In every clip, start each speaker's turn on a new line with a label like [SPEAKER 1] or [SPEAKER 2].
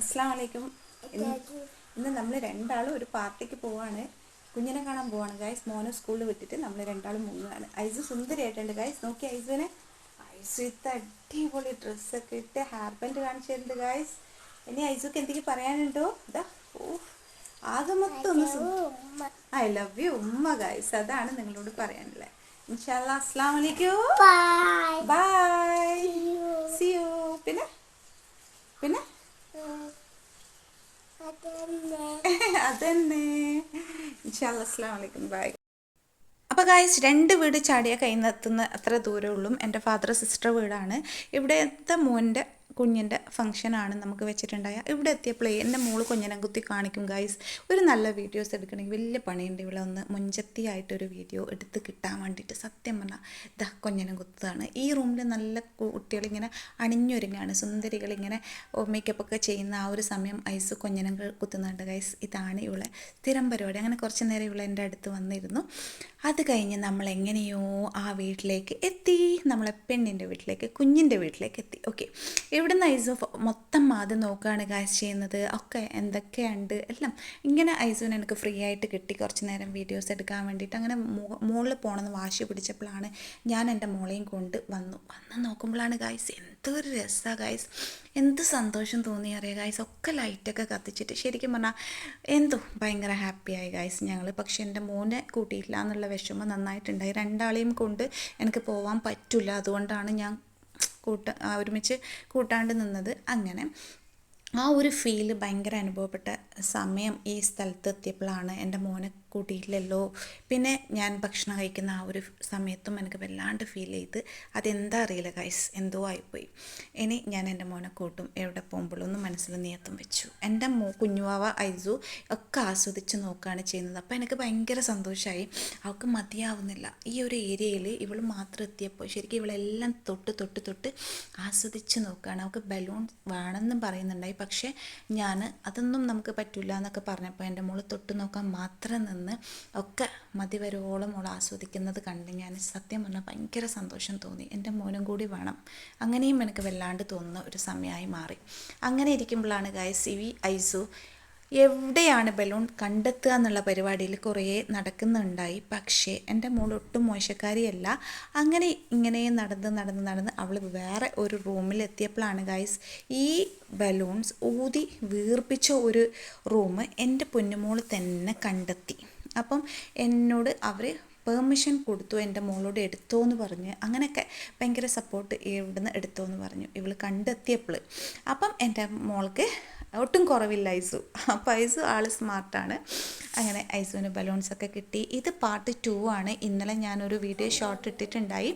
[SPEAKER 1] അസ്സാം വലൈക്കും ഇന്ന് ഇന്ന് നമ്മൾ രണ്ടാളും ഒരു പാർട്ടിക്ക് പോവാണ്. കുഞ്ഞിനെ കാണാൻ പോവാണ്. ഗൈസ് മോനെ സ്കൂളിൽ വിട്ടിട്ട് നമ്മൾ രണ്ടാളും മൂന്നാണ് ഐസ് സുന്ദരിയായിട്ടുണ്ട്. ഗൈസ് നോക്കി ഐസിനെ. ഐസ് ഇത്ത അടിപൊളി ഡ്രസ്സൊക്കെ ഇട്ട് ഹെയർ ബാൻഡ് കാണിച്ചിട്ടുണ്ട് ഗൈസ് ഇനി ഐസുക്ക് എന്തെങ്കിലും പറയാനുണ്ടോ? ഇതാ ഓ ആകെ മൊത്തം ഒന്ന് ഐ ലവ് യു ഉമ്മ ഗൈസ് അതാണ് നിങ്ങളോട് പറയാനുള്ളത് ഇൻഷാല്ലാ അസ്സാം വലൈക്കും. By
[SPEAKER 2] you.
[SPEAKER 1] സി യു പിന്നെ പിന്നെ
[SPEAKER 2] അതന്നെ
[SPEAKER 1] അതന്നെ. ഇൻഷാല്ലാ ബൈ. അപ്പോൾ ഗായ്സ് രണ്ട് വീട് ചാടിയ കൈന്നെത്തുന്ന അത്ര ദൂരമുള്ളൂ എന്റെ ഫാദർ സിസ്റ്റർ വീടാണ്. ഇവിടുത്തെ മോന്റെ കുഞ്ഞിന്റെ ഫംഗ്ഷനാണ് നമുക്ക് വെച്ചിട്ടുണ്ടായ. ഇവിടെ എത്തിയപ്പോഴേ എന്റെ മോൾ കുഞ്ഞിനെ കുത്തി കാണിക്കും ഗൈസ് ഒരു നല്ല വീഡിയോസ് എടുക്കണമെങ്കിൽ വലിയ പണിയുണ്ട് ഇവിടെ ഒന്ന് മുഞ്ചത്തിയായിട്ടൊരു വീഡിയോ എടുത്ത് കിട്ടാൻ വേണ്ടിയിട്ട്. സത്യം പറഞ്ഞാൽ ഇതാ കുഞ്ഞിനെ കുത്തതാണ് ഈ റൂമിൽ നല്ല കുട്ടികളിങ്ങനെ അണിഞ്ഞൊരുങ്ങാണ്. സുന്ദരികളിങ്ങനെ മേക്കപ്പ് ഒക്കെ ചെയ്യുന്ന ആ ഒരു സമയം ഐസ് കുഞ്ഞിനെ കുത്തുന്നുണ്ട് ഗൈസ് ഇതാണ് ഇവിടെ സ്ഥിരം പരിപാടി. അങ്ങനെ കുറച്ച് നേരം ഇവിടെ എന്റെ അടുത്ത് വന്നിരുന്നു. അത് കഴിഞ്ഞ് നമ്മൾ എങ്ങനെയോ ആ വീട്ടിലേക്ക് എത്തി. നമ്മളെ പെണ്ണിന്റെ വീട്ടിലേക്ക് കുഞ്ഞിന്റെ വീട്ടിലേക്ക് എത്തി. ഓക്കെ ഇവിടുന്ന് നിന്ന് ഐസോ മൊത്തം ആദ്യം നോക്കുകയാണ് കാശ് ചെയ്യുന്നത്? ഒക്കെ എന്തൊക്കെയുണ്ട്? എല്ലാം. ഇങ്ങനെ ഐസോന് എനിക്ക് ഫ്രീ ആയിട്ട് കിട്ടി. കുറച്ച് നേരം വീഡിയോസ് എടുക്കാൻ വേണ്ടിയിട്ട് അങ്ങനെ മുകളിൽ പോകണമെന്ന് വാശി പിടിച്ചപ്പോഴാണ് ഞാൻ എന്റെ മോളെയും കൊണ്ട് വന്നു. വന്ന് നോക്കുമ്പോഴാണ് ഗായ്സ് എന്തൊരു രസമാണ് ഗായ്സ് എന്ത് സന്തോഷം തോന്നി അറിയാം ഗായ്സ് ഒക്കെ ലൈറ്റൊക്കെ കത്തിച്ചിട്ട് ശരിക്കും പറഞ്ഞാൽ എന്തോ ഭയങ്കര ഹാപ്പിയായി ഗായ്സ് ഞങ്ങൾ. പക്ഷേ എന്റെ മോനെ കൂട്ടിയില്ല എന്നുള്ള വിഷമം നന്നായിട്ടുണ്ടായി. രണ്ടാളെയും കൊണ്ട് എനിക്ക് പോകാൻ പറ്റില്ല. അതുകൊണ്ടാണ് ഞാൻ കൂട്ട ഒരുമിച്ച് കൂട്ടാണ്ട് നിന്നത് അങ്ങനെ. ആ ഒരു ഫീൽ ഭയങ്കര അനുഭവപ്പെട്ട സമയം ഈ സ്ഥലത്ത് എത്തിയപ്പോഴാണ് എന്റെ മോനെ കൂട്ടിയില്ലല്ലോ പിന്നെ ഞാൻ ഭക്ഷണം കഴിക്കുന്ന ആ ഒരു സമയത്തും എനിക്ക് വല്ലാണ്ട് ഫീൽ ചെയ്ത് അതെന്താ അറിയില്ല ഗൈസ് എന്തോ ആയിപ്പോയി. ഇനി ഞാൻ എന്റെ മോനെ കൂട്ടും എവിടെ പോകുമ്പോഴൊന്നും മനസ്സിൽ നിയത്തം വെച്ചു. എന്റെ മോ കുഞ്ഞുവാവ ഐസു ഒക്കെ ആസ്വദിച്ച് നോക്കുകയാണ് ചെയ്യുന്നത്. അപ്പോൾ എനിക്ക് ഭയങ്കര സന്തോഷമായി അവൾക്ക് മതിയാവുന്നില്ല. ഈ ഒരു ഏരിയയിൽ ഇവൾ മാത്രം എത്തിയപ്പോൾ ശരിക്കും ഇവളെല്ലാം തൊട്ട് തൊട്ട് തൊട്ട് ആസ്വദിച്ച് നോക്കുകയാണ് അവൾക്ക് ബലൂൺ വേണമെന്നും പറയുന്നുണ്ടായി. പക്ഷേ ഞാൻ അതൊന്നും നമുക്ക് പറ്റില്ല എന്നൊക്കെ പറഞ്ഞപ്പോൾ എന്റെ മോൾ തൊട്ട് നോക്കാൻ മാത്രം നിന്ന്. ഒക്കെ മതി വരോളം മോൾ ആസ്വദിക്കുന്നത് കണ്ട് ഞാൻ സത്യം പറഞ്ഞാൽ ഭയങ്കര സന്തോഷം തോന്നി. എന്റെ മോനും കൂടി വേണം. അങ്ങനെയും എനിക്ക് വല്ലാണ്ട് തോന്നുന്ന ഒരു സമയമായി മാറി. അങ്ങനെ ഇരിക്കുമ്പോഴാണ് ഗായസ് ഇവി ഐസു എവിടെയാണ് ബലൂൺ കണ്ടെത്തുക എന്നുള്ള പരിപാടിയിൽ കുറേ നടക്കുന്നുണ്ടായി. പക്ഷേ എന്റെ മോൾ ഒട്ടും മോശക്കാരിയല്ല. അങ്ങനെ ഇങ്ങനെ നടന്ന് നടന്ന് നടന്ന് അവൾ വേറെ ഒരു റൂമിൽ എത്തിയപ്പോഴാണ് ഗൈസ് ഈ ബലൂൺസ് ഊതി വീർപ്പിച്ച ഒരു റൂം എന്റെ പൊന്നുമോൾ തന്നെ കണ്ടെത്തി. അപ്പം എന്നോട് അവർ പെർമിഷൻ കൊടുത്തു എന്റെ മോളോട് എടുത്തോ എന്ന് പറഞ്ഞ്. അങ്ങനെയൊക്കെ ഭയങ്കര സപ്പോർട്ട് ഇവിടുന്ന് എടുത്തോ എന്ന് പറഞ്ഞു. ഇവൾ കണ്ടെത്തിയപ്പോൾ അപ്പം എന്റെ മോൾക്ക് ഒട്ടും കുറവില്ല ഐസു. അപ്പോൾ ഐസു ആൾ സ്മാർട്ടാണ്. അങ്ങനെ ഐസുവിന് ബലൂൺസൊക്കെ കിട്ടി. ഇത് പാർട്ട് ടു ആണ്. ഇന്നലെ ഞാനൊരു വീഡിയോ ഷോർട്ട് ഇട്ടിട്ടുണ്ടായി.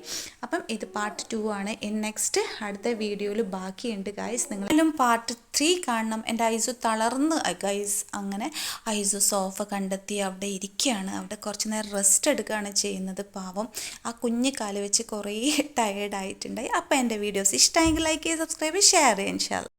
[SPEAKER 1] അപ്പം ഇത് പാർട്ട് ടു ആണ്. ഇൻ നെക്സ്റ്റ് അടുത്ത വീഡിയോയിൽ ബാക്കിയുണ്ട് ഗൈസ് നിങ്ങളെല്ലാം പാർട്ട് ത്രീ കാണണം. എന്റെ ഐസു തളർന്ന് ഗൈസ് അങ്ങനെ ഐസു സോഫ കണ്ടെത്തി അവിടെ ഇരിക്കുകയാണ്. അവിടെ കുറച്ച് നേരം റെസ്റ്റ് എടുക്കുകയാണ് ചെയ്യുന്നത് പാവം. ആ കുഞ്ഞു കാൽ വെച്ച് കുറേ ടയേർഡായിട്ടുണ്ടായി അപ്പം എന്റെ വീഡിയോസ് ഇഷ്ടമെങ്കിൽ ലൈക്ക് ചെയ്യുക സബ്സ്ക്രൈബ് ഷെയർ ചെയ്യാൻ ഇൻഷാല്ല